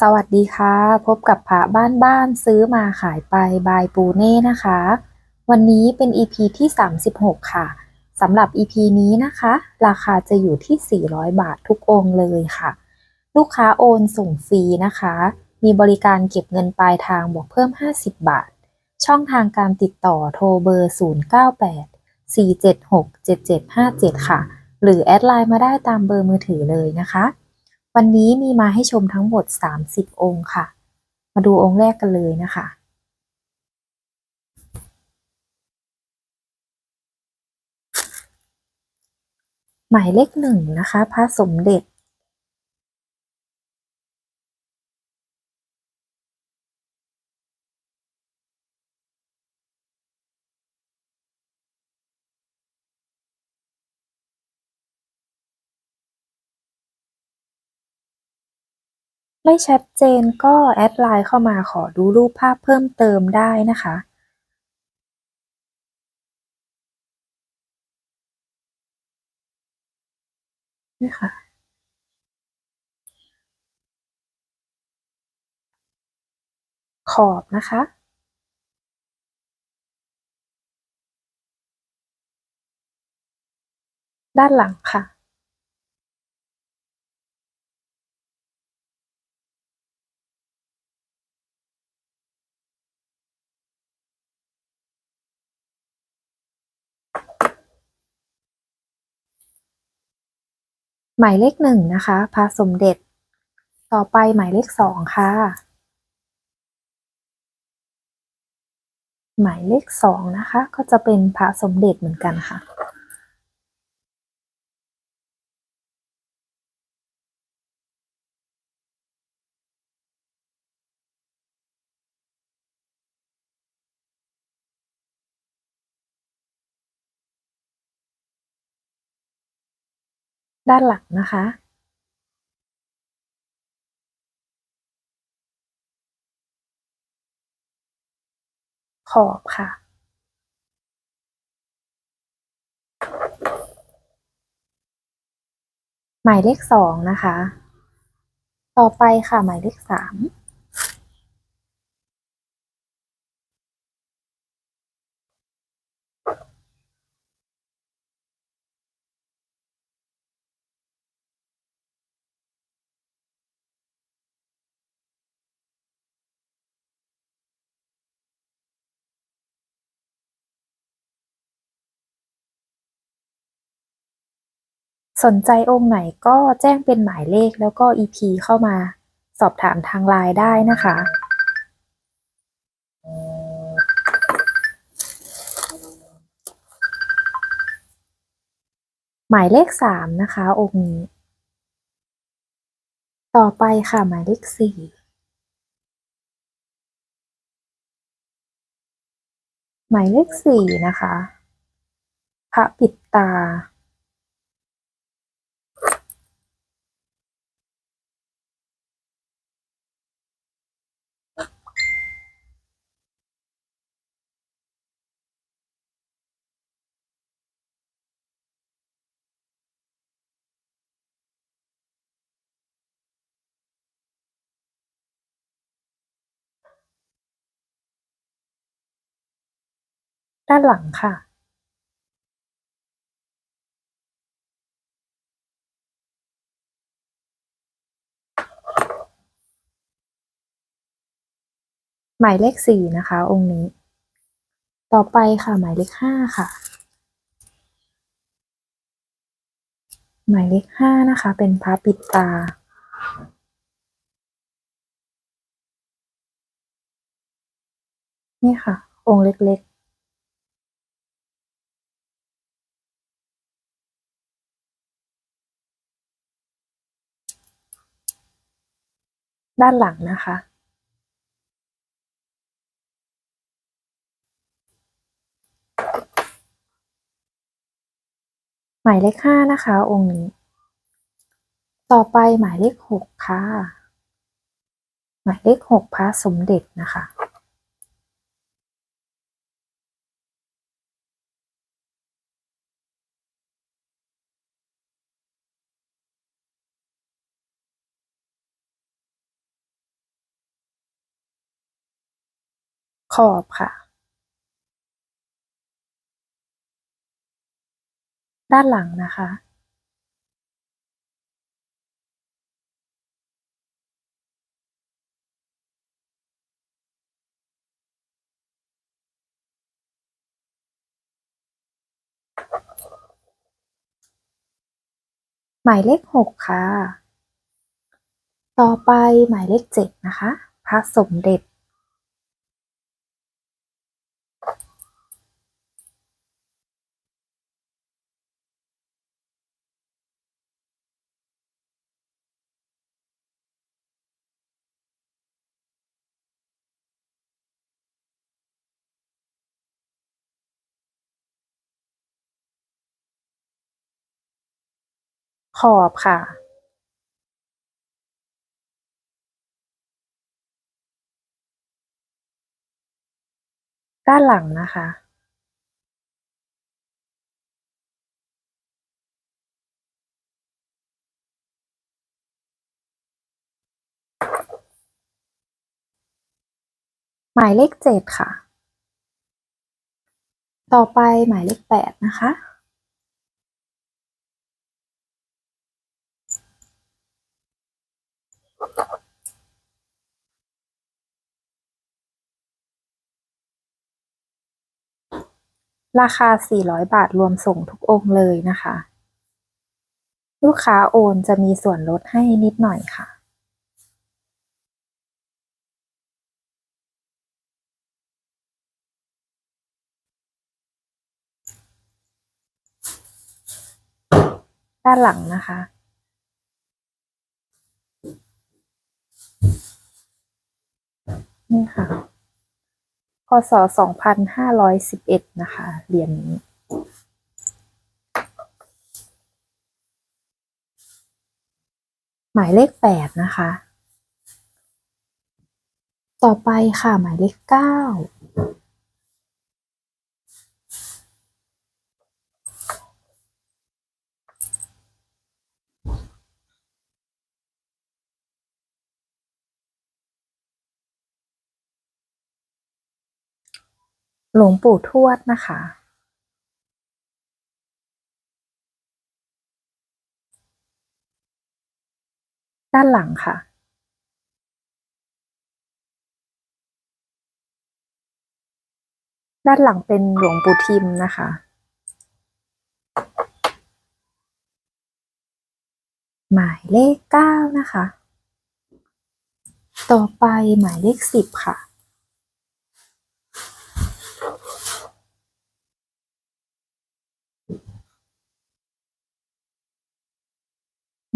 สวัสดีค่ะ พบกับพระบ้านบ้านซื้อมาขายไปบายปูเน่นะคะ วันนี้เป็น EP ที่ 36 ค่ะสำหรับ EP นี้นะคะ ราคาจะอยู่ที่ 400 บาททุกองเลยค่ะ ลูกค้าโอนส่งฟรีนะคะ มีบริการเก็บเงินปลายทางบวกเพิ่ม 50 บาท ช่องทางการติดต่อโทรเบอร์ 098 476 7757 ค่ะ หรือแอดไลน์มาได้ตามเบอร์มือถือเลยนะคะ วันนี้มีมาให้ชมทั้งหมด 30 องค์ค่ะ มาดูองค์แรกกันเลยนะคะ หมายเลขหนึ่งนะคะ พระสมเด็จ ไม่ชัดเจนก็แอดไลน์เข้ามาขอดูรูปภาพเพิ่มเติมได้นะคะ นี่ค่ะ ขอบนะคะด้านหลังค่ะ หมายเลขหนึ่งนะคะพระสมเด็จ ต่อไปหมายเลขสองค่ะ หมายเลขสองนะคะ ก็จะเป็นพระสมเด็จเหมือนกันค่ะ ด้านหลังนะคะขอบค่ะ หมายเลขสองนะคะ ต่อไปค่ะหมายเลขสาม สนใจองค์ไหนก็แจ้งเป็นหมายเลขแล้วก็ EP เข้ามาสอบถามทางไลน์ได้นะคะ หมายเลขสามนะคะ องค์นี้ ต่อไปค่ะหมายเลขสี่หมายเลขสี่นะคะ พระปิดตา ด้านหลังค่ะหมายเลขสี่นะคะ องค์นี้ ต่อไปค่ะหมายเลขห้าค่ะ หมายเลขห้านะคะ เป็นพระปิดตา นี่ค่ะ องค์เล็กๆ ด้านหลังนะคะ หมายเลขห้านะคะ องค์นี้ ต่อไปหมายเลขหกค่ะ หมายเลขหกพระสมเด็จนะคะ ขอบค่ะ ด้านหลังนะคะ หมายเลขหกค่ะ ต่อไปหมายเลขเจ็ดนะคะพระสมเด็จ ขอบค่ะด้านหลังนะคะ หมายเลขเจ็ดค่ะ ต่อไปหมายเลขแปดนะคะ ราคา 400 บาทรวมส่งทุกองค์เลยนะคะ ลูกค้าโอนจะมีส่วนลดให้นิดหน่อยค่ะ ด้านหลังนะคะนี่ค่ะ พศ2511 นะคะ เหรียญนนี้ หมายเลข 8 นะคะ ต่อไปค่ะ หมายเลข 9 หลวงปู่ทวดนะคะด้านหลังค่ะ ด้านหลังเป็นหลวงปู่ทิมนะคะ หมายเลขเก้านะคะ ต่อไปหมายเลขสิบค่ะ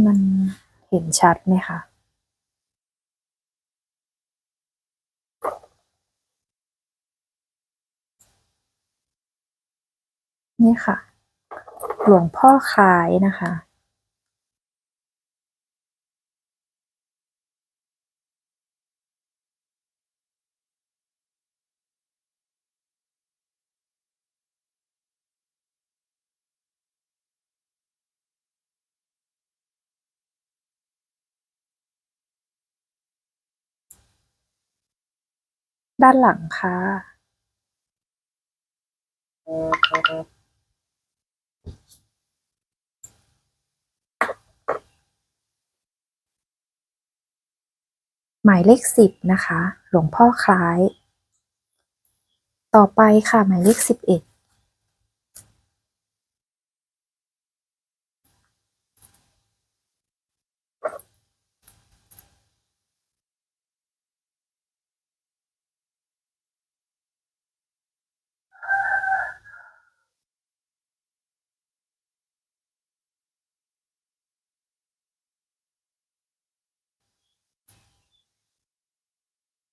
มันเห็นชัดไหมคะนี่ค่ะ หลวงพ่อคล้ายนะคะ ด้านหลังค่ะหมายเลขสิบนะคะ หลวงพ่อคล้าย ต่อไปค่ะ หมายเลขสิบเอ็ด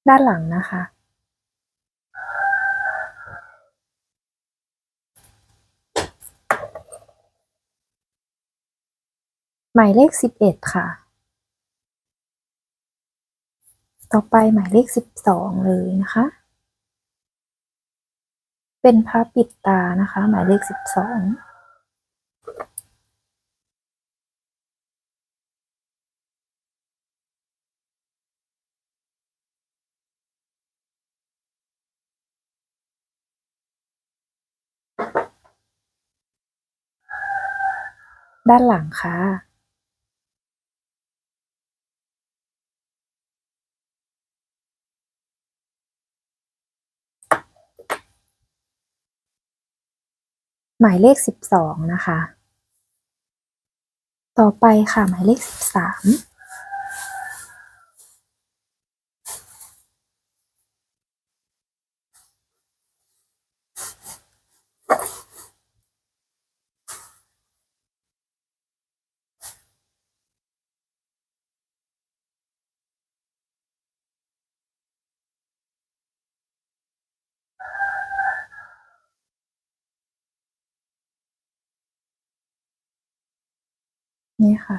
ด้านหลังนะคะ หมายเลขสิบเอ็ดค่ะ ต่อไปหมายเลขสิบสองเลยนะคะ เป็นพระปิดตานะคะ หมายเลขสิบสอง ด้านหลังค่ะหมายเลขสิบสองนะคะ ต่อไปค่ะหมายเลขสิบสาม นี่ค่ะ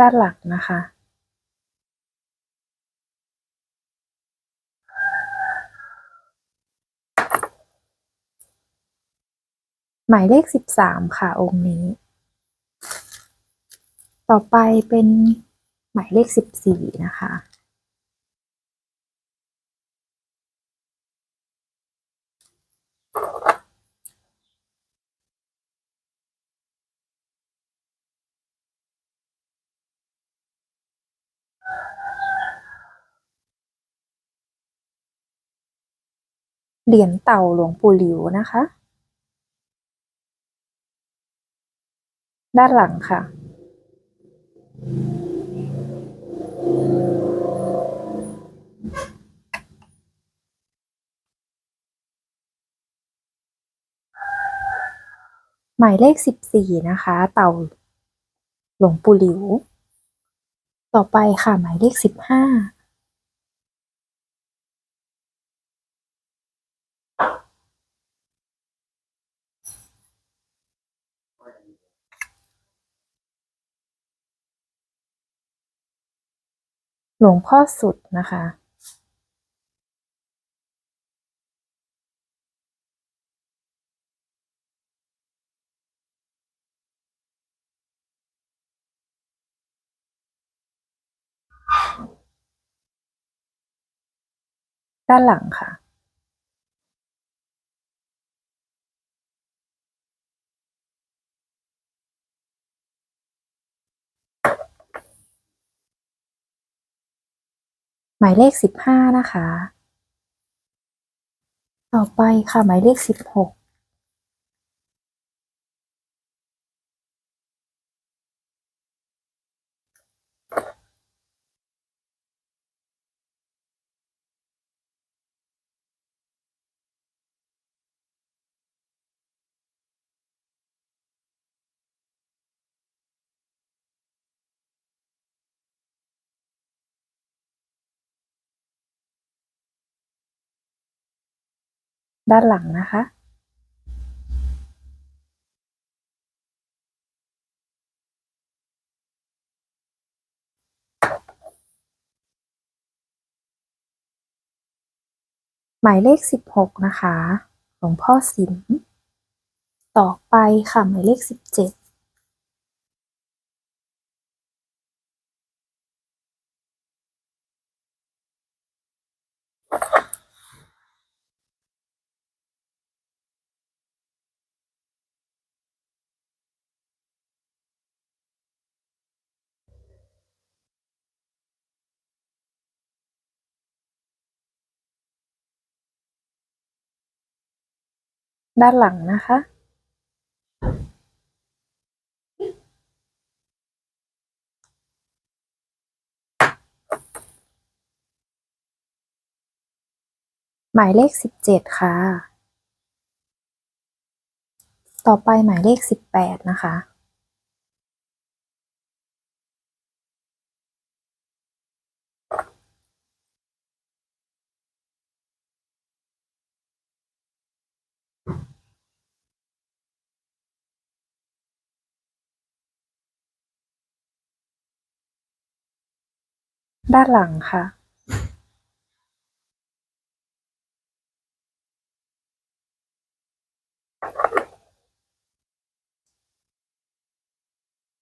ด้านหลักนะคะ หมายเลขสิบสามค่ะองค์นี้ ต่อไปเป็นหมายเลขสิบสี่นะคะ เหรียญเต่าหลวงปู่หลิวนะคะ ด้านหลังค่ะ หมายเลขสิบสี่นะคะ เต่าหลวงปู่หลิว ต่อไปค่ะหมายเลขสิบห้า หลวงพ่อสุดนะคะด้านหลังค่ะ หมายเลขสิบห้านะคะ ต่อไปค่ะหมายเลขสิบหก ด้านหลังนะคะหมายเลขสิบหกนะคะ หลวงพ่อสิม ต่อไปค่ะ หมายเลขสิบเจ็ด ด้านหลังนะคะ หมายเลขสิบเจ็ดค่ะ ต่อไปหมายเลขสิบแปดนะคะ ด้านหลังค่ะ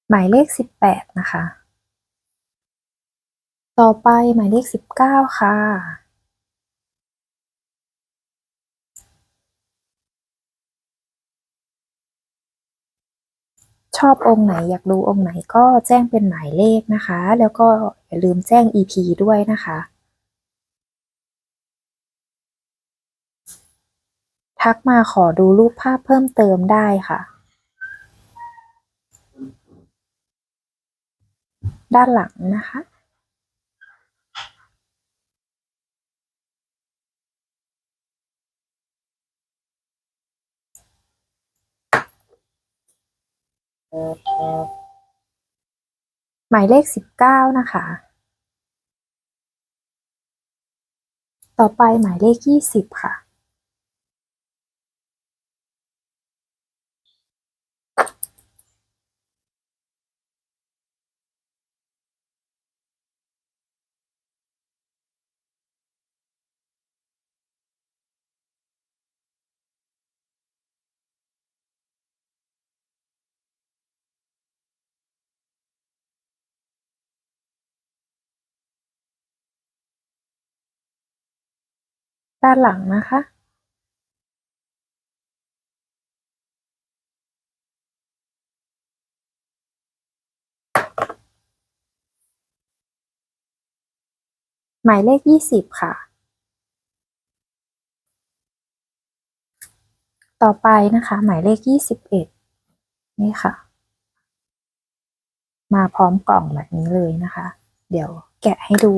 หมายเลขสิบแปดนะคะ ต่อไปหมายเลขสิบเก้าค่ะ ชอบองค์ไหนอยากดูองค์ไหนก็แจ้งเป็นหมายเลขนะคะ แล้วก็อย่าลืมแจ้ง EP ด้วยนะคะ ทักมาขอดูรูปภาพเพิ่มเติมได้ค่ะ ด้านหลังนะคะ หมายเลขสิบเก้านะคะ ต่อไปหมายเลขยี่สิบค่ะ ด้านหลังนะคะหมายเลขยี่สิบค่ะ ต่อไปนะคะ หมายเลขยี่สิบเอ็ดนี่ค่ะ มาพร้อมกล่องแบบนี้เลยนะคะ เดี๋ยวแกะให้ดู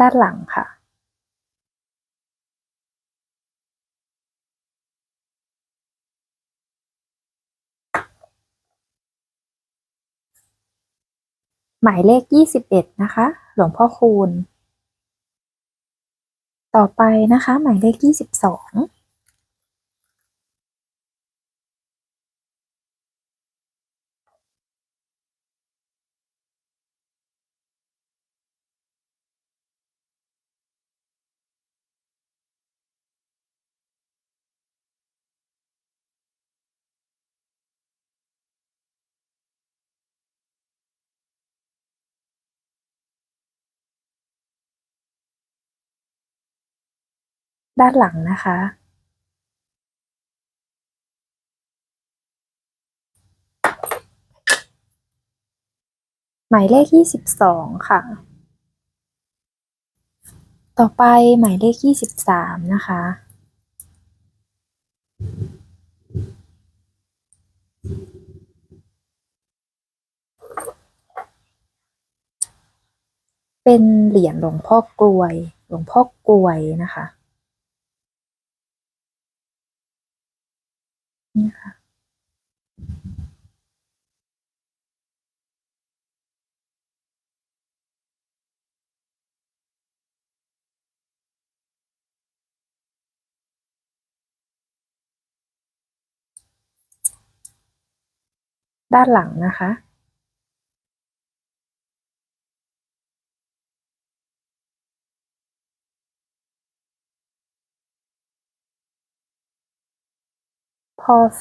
ด้านหลังค่ะหมายเลข 21 นะคะ หลวงพ่อคูณ ต่อไปนะคะ หมายเลข 22 ด้านหลังนะคะ หมายเลขยี่สิบสองค่ะ ต่อไปหมายเลขยี่สิบสามนะคะเป็นเหรียญหลวงพ่อกลวย หลวงพ่อกลวยนะคะ นี่ค่ะด้านหลังนะคะ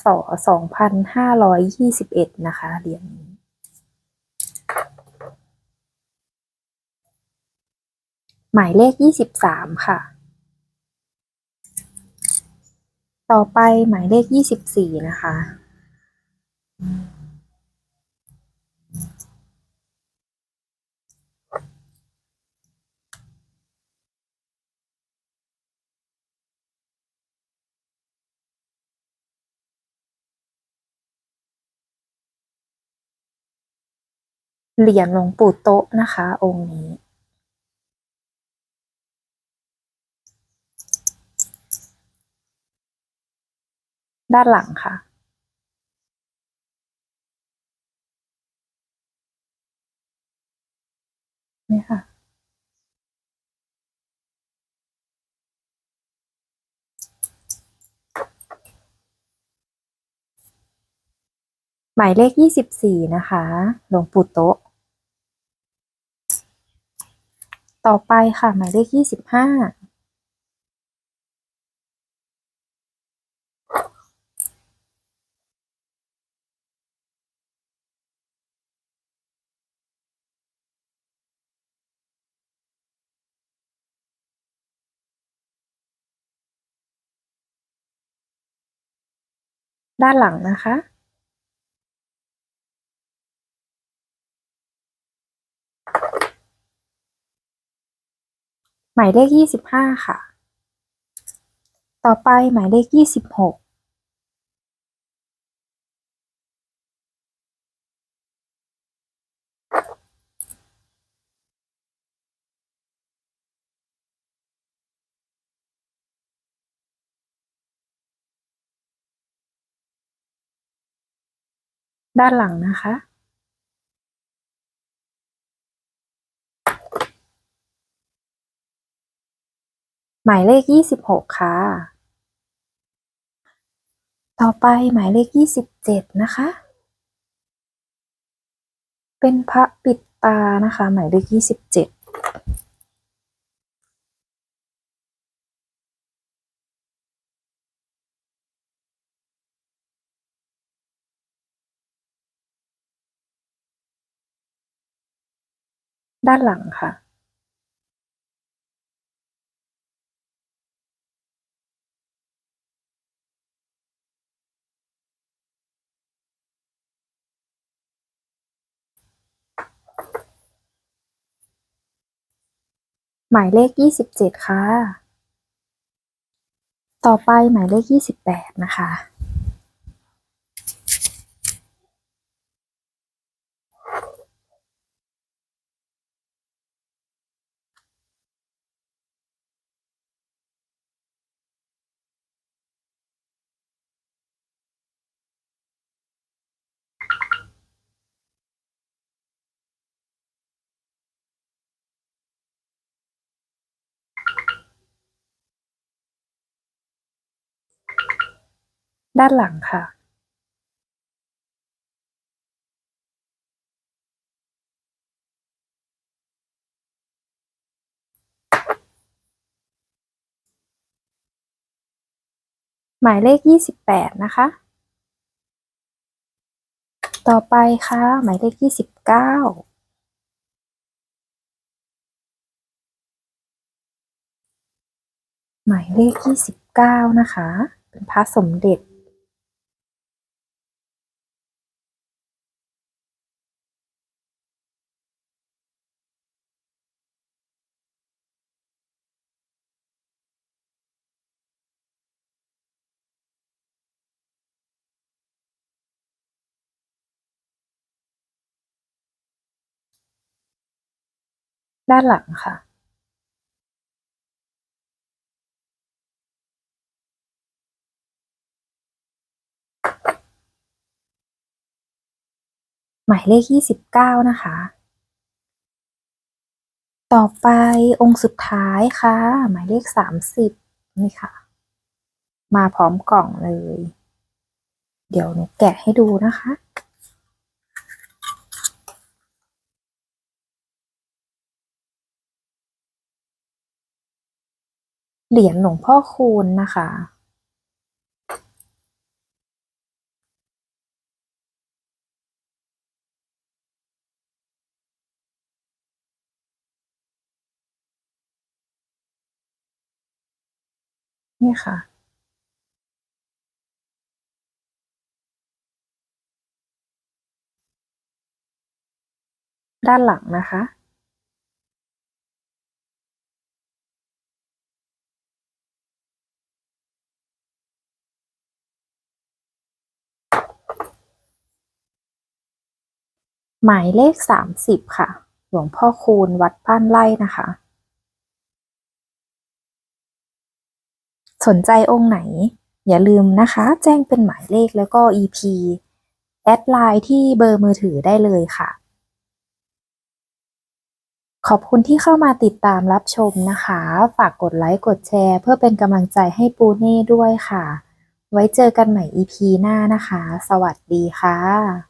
ศสองพันห้าร้อยยี่สิบเอ็ดนะคะเหรียญนี้หมายเลขยี่สิบสามค่ะ ต่อไปหมายเลขยี่สิบสี่นะคะ เหรียญหลวงปู่โต๊ะนะคะ องค์นี้ ด้านหลังค่ะ นี่ค่ะหมายเลข 24 นะคะ หลวงปู่โต๊ะ ต่อไปค่ะ หมายเลขยี่สิบห้าด้านหลังนะคะ มายเลขยี่สิบห้าค่ะ ต่อไปหมายเลขยี่สิบหกด้านหลังนะคะ หมายเลขยี่สิบหกค่ะ ต่อไปหมายเลขยี่สิบเจ็ดนะคะ เป็นพระปิดตานะคะ หมายเลขยี่สิบเจ็ดด้านหลังค่ะ หมายเลขยี่สิบเจ็ดค่ะ ต่อไปหมายเลขยี่สิบแปดนะคะ ด้านหลังค่ะหมายเลขยี่สิบแปดนะคะ ต่อไปค่ะ หมายเลขยี่สิบเก้าหมายเลขยี่สิบเก้านะคะ เป็นพระสมเด็จ ด้านหลังค่ะหมายเลขยี่สิบเก้านะคะ ต่อไปองค์สุดท้ายค่ะ หมายเลขสามสิบนี่ค่ะ มาพร้อมกล่องเลย เดี๋ยวหนูแกะให้ดูนะคะ เหรียญหลวงพ่อคูณนะคะ นี่ค่ะด้านหลังนะคะ หมายเลขสามสิบค่ะ หลวงพ่อคูณวัดบ้านไร่นะคะ สนใจองค์ไหน อย่าลืมนะคะ แจ้งเป็นหมายเลขแล้วก็ EP แอดไลน์ที่เบอร์มือถือได้เลยค่ะ ขอบคุณที่เข้ามาติดตามรับชมนะคะ ฝากกดไลค์กดแชร์ เพื่อเป็นกำลังใจให้ปูเน่ด้วยค่ะ ไว้เจอกันใหม่ EP หน้านะคะ สวัสดีค่ะ